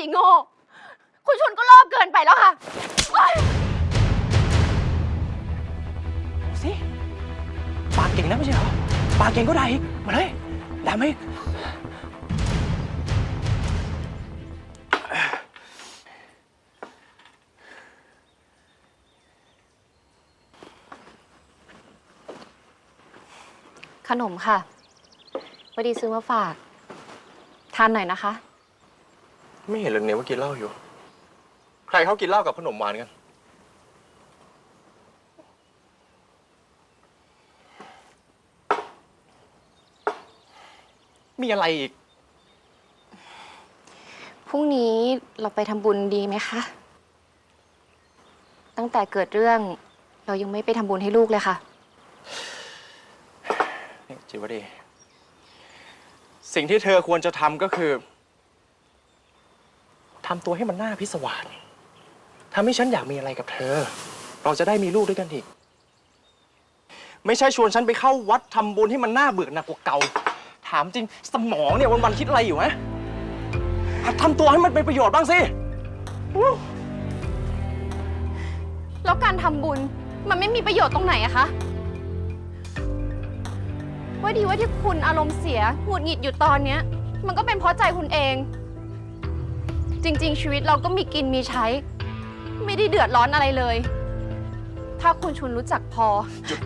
ดีโง่ คุณชนก็รอบเกินไปแล้วค่ะโอ๊ยสิปากเก่งนะไม่ใช่เหรอปากเก่งก็ได้อีก มาเลยด่าไหมขนมค่ะพอดีซื้อมาฝาก ทานหน่อยนะคะ ไม่เห็นเลยเนี่ยว่ากินเหล้าอยู่ ใครเขากินเหล้ากับขนมหวานกัน มีอะไรอีก พรุ่งนี้เราไปทำบุญดีไหมคะ ตั้งแต่เกิดเรื่องเรายังไม่ไปทำบุญให้ลูกเลยค่ะ นี่จิวดี สิ่งที่เธอควรจะทำก็คือ ทำตัวให้มันน่าพิศวาสทำให้ฉันอยากมีอะไรกับเธอ เราจะได้มีลูกด้วยกันอีก ไม่ใช่ชวนฉันไปเข้าวัดทำบุญให้มันน่าเบื่อหนักกว่าเก่า ถามจริงสมองเนี่ยวันๆคิดอะไรอยู่ฮะหัดทำตัวให้มันเป็นประโยชน์บ้างสิ แล้วการทำบุญมันไม่มีประโยชน์ตรงไหนอะคะ ว่าดีว่าที่คุณอารมณ์เสียหงุดหงิดอยู่ตอนเนี้ย มันก็เป็นเพราะใจคุณเอง จริง ๆ ชีวิตเราก็มีกินมีใช้ ไม่ได้เดือดร้อนอะไรเลย ถ้าคุณชุนรู้จักพอ จุด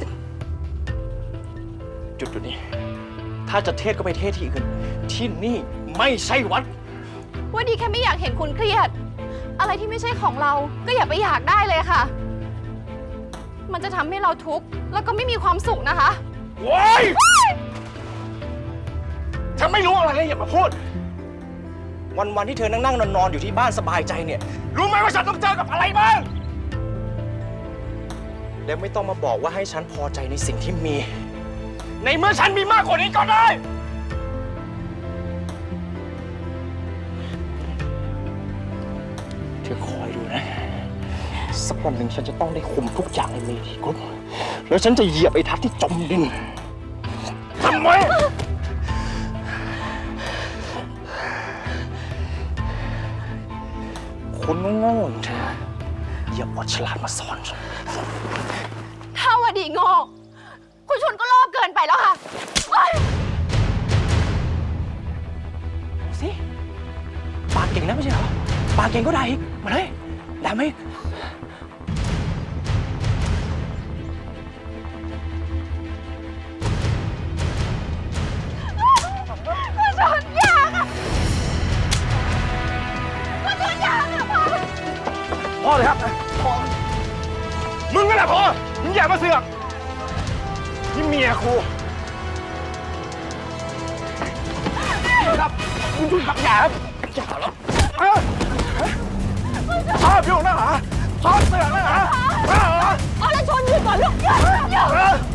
จุดจุดนี้ ถ้าจะเทศก็ไปเทศที่อื่น ที่นี่ไม่ใช่วัด ว่าดีแค่ไม่อยากเห็นคุณเครียด อะไรที่ไม่ใช่ของเราก็อย่าไปอยากได้เลยค่ะ มันจะทำให้เราทุกข์แล้วก็ไม่มีความสุขนะคะ โว้ยฉันไม่รู้อะไรเลยอย่ามาพูด วันวันๆที่เธอนั่งนั่งนอนนอนๆอยู่ที่บ้านสบายใจเนี่ย รู้ไหมว่าฉันต้องเจอกับอะไรบ้าง แล้วไม่ต้องมาบอกว่าให้ฉันพอใจในสิ่งที่มี ในเมื่อฉันมีมากกว่านี้ก็ได้ เธอคอยดูนะ สักวันหนึ่งฉันจะต้องได้คุมทุกอย่างในเมทีกรุ๊ปแล้วฉันจะเหยียบไอ้ทัพที่จมดินทำไม คุณโง่ๆอย่างเธออย่าเอาฉลาดมาสอนฉันถ้าว่าดีโง่คุณชนก็รอบเกินไปแล้วค่ะโอ๊ยสิปากเก่งนะไม่ใช่เหรอปากเก่งก็ได้อีกมาเลยด่าไหม มึงนั่นแหละพ่อมึงอย่ามาเสือกนี่เมียครูครับคุณช่วยขับอย่าครับอย่าแล้วเอ้าชอบยุ่งนะฮะชอบเสือกนะฮะเอ้าเหรอ เอาละชนหยุดก่อนลูกหยุดหยุดเอ้าจะมาหยุด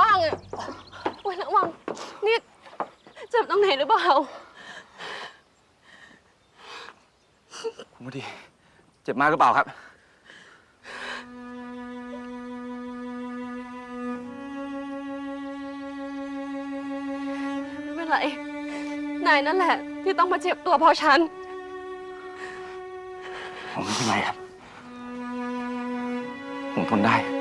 บ้างอะโอ้ยระวังนี่เจ็บตรงไหนหรือเปล่า คุณพอดี เจ็บมากหรือเปล่าครับ ไม่เป็นไร นายนั่นแหละ ที่ต้องมาเจ็บตัวเพราะฉัน ผมไม่เป็นไรครับ ผมทนได้